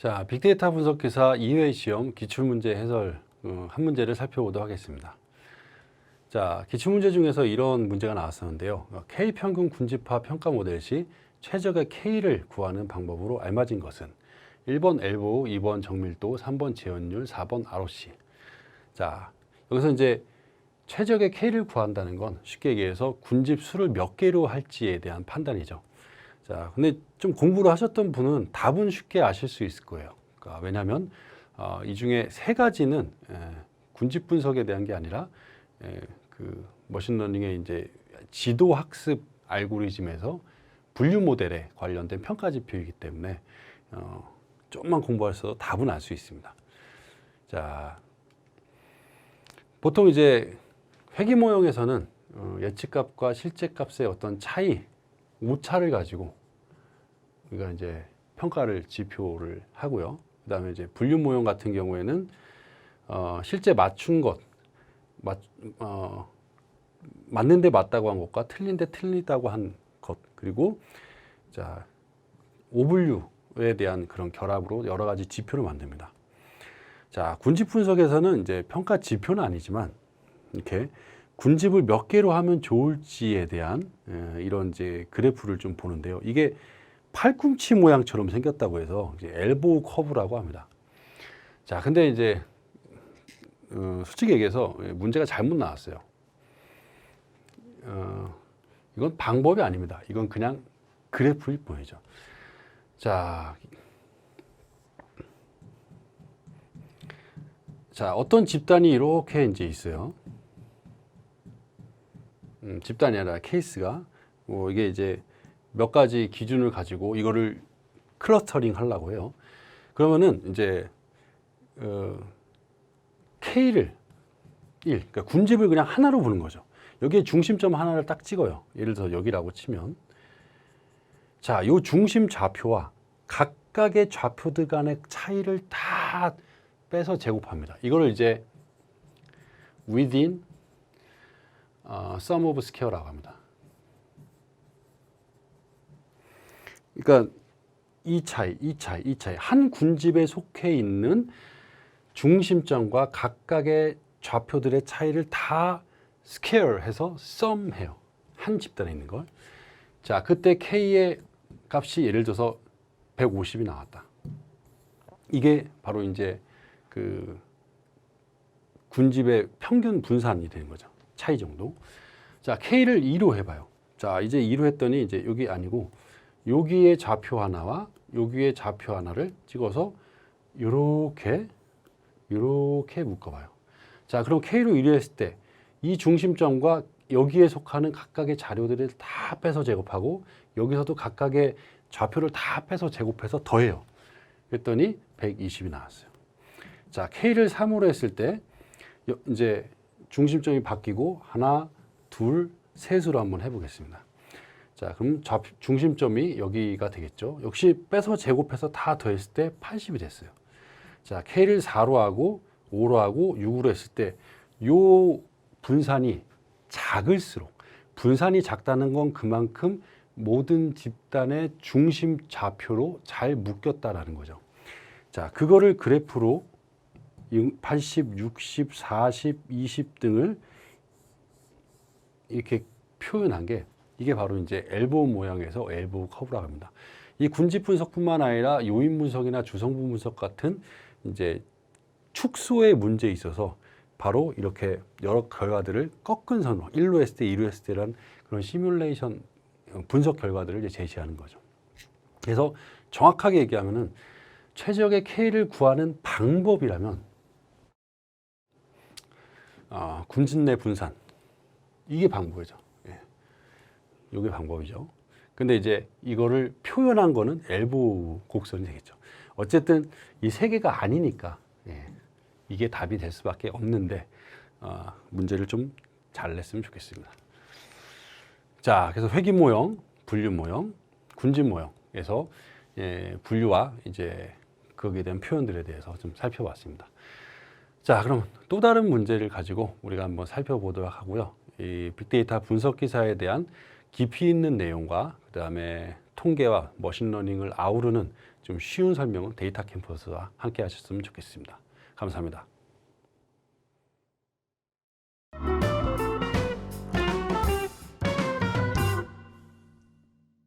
자, 빅데이터 분석 기사 2회 시험 기출문제 해설 어, 한 문제를 살펴보도록 하겠습니다. 자, 기출문제 중에서 이런 문제가 나왔었는데요. 어, K 평균 군집화 평가 모델 시 최적의 K를 구하는 방법으로 알맞은 것은 1번 엘보, 2번 정밀도, 3번 재현율, 4번 ROC. 자, 여기서 이제 최적의 K를 구한다는 건 쉽게 얘기해서 군집 수를 몇 개로 할지에 대한 판단이죠. 자, 근데 좀 공부를 하셨던 분은 답은 쉽게 아실 수 있을 거예요. 그러니까 왜냐하면 어, 이 중에 세 가지는 에, 군집 분석에 대한 게 아니라 에, 그 머신러닝의 이제 지도 학습 알고리즘에서 분류 모델에 관련된 평가 지표이기 때문에 어, 조금만 공부하셔도 답은 알 수 있습니다. 자, 보통 이제 회귀 모형에서는 어, 예측값과 실제값의 어떤 차이, 오차를 가지고 우리가 이제 평가를 지표를 하고요. 그다음에 이제 분류 모형 같은 경우에는 어, 실제 맞춘 것, 맞, 어, 맞는데 맞다고 한 것과 틀린데 틀리다고 한 것, 그리고 자 오분류에 대한 그런 결합으로 여러 가지 지표를 만듭니다. 자 군집 분석에서는 이제 평가 지표는 아니지만 이렇게 군집을 몇 개로 하면 좋을지에 대한 에, 이런 이제 그래프를 좀 보는데요. 이게 팔꿈치 모양처럼 생겼다고 해서 엘보우 커브라고 합니다. 자, 근데 이제 어, 솔직히 얘기해서 문제가 잘못 나왔어요. 어, 이건 방법이 아닙니다. 이건 그냥 그래프일 뿐이죠. 자, 자 어떤 집단이 이렇게 이제 있어요. 음, 집단이 아니라 케이스가 뭐 이게 이제 몇 가지 기준을 가지고 이거를 클러스터링 하려고 해요. 그러면은 이제 어, K를 1, 그러니까 군집을 그냥 하나로 보는 거죠. 여기에 중심점 하나를 딱 찍어요. 예를 들어 여기라고 치면 자, 요 중심 좌표와 각각의 좌표들 간의 차이를 다 빼서 제곱합니다. 이거를 이제 within 어, sum of square라고 합니다. 그러니까 이 차이, 이 차이, 이 차이 한 군집에 속해 있는 중심점과 각각의 좌표들의 차이를 다 스퀘어 해서 sum 해요. 한 집단에 있는 걸. 자, 그때 K의 값이 예를 들어서 150이 나왔다. 이게 바로 이제 그 군집의 평균 분산이 되는 거죠. 차이 정도. 자, K를 2로 해봐요. 자, 이제 2로 했더니 이제 여기 아니고 여기에 좌표 하나와 여기에 좌표 하나를 찍어서 요렇게 요렇게 묶어봐요. 자, 그럼 K로 1로 했을 때 이 중심점과 여기에 속하는 각각의 자료들을 다 빼서 제곱하고 여기서도 각각의 좌표를 다 빼서 제곱해서 더해요. 그랬더니 120이 나왔어요. 자, K를 3으로 했을 때 여- 이제 중심점이 바뀌고 하나, 둘, 셋으로 한번 해보겠습니다. 자, 그럼 좌, 중심점이 여기가 되겠죠. 역시 빼서 제곱해서 다 더했을 때 80이 됐어요. 자, K를 4로 하고 5로 하고 6으로 했을 때 요 분산이 작을수록 분산이 작다는 건 그만큼 모든 집단의 중심 좌표로 잘 묶였다라는 거죠. 자, 그거를 그래프로 80, 60, 40, 20 등을 이렇게 표현한 게 이게 바로 이제 엘보우 모양에서 엘보우 커브라고 합니다. 이 군집 분석뿐만 아니라 요인 분석이나 주성분 분석 같은 이제 축소의 문제에 있어서 바로 이렇게 여러 결과들을 꺾은 선으로 1로 했을 때, 2로 했을 때란 그런 시뮬레이션 분석 결과들을 이제 제시하는 거죠. 그래서 정확하게 얘기하면은 최적의 K를 구하는 방법이라면 아, 군집 내 분산 이게 방법이죠. 예. 이게 방법이죠. 근데 이제 이거를 표현한 거는 엘보 곡선이 되겠죠. 어쨌든 이 세 개가 아니니까 예. 이게 답이 될 수밖에 없는데 아, 문제를 좀 잘 냈으면 좋겠습니다. 자, 그래서 회귀 모형, 분류 모형, 군집 모형에서 예, 분류와 이제 거기에 대한 표현들에 대해서 좀 살펴봤습니다. 자, 그럼 또 다른 문제를 가지고 우리가 한번 살펴보도록 하고요. 이 빅데이터 분석 기사에 대한 깊이 있는 내용과 그다음에 통계와 머신러닝을 아우르는 좀 쉬운 설명을 데이터 캠퍼스와 함께 하셨으면 좋겠습니다. 감사합니다.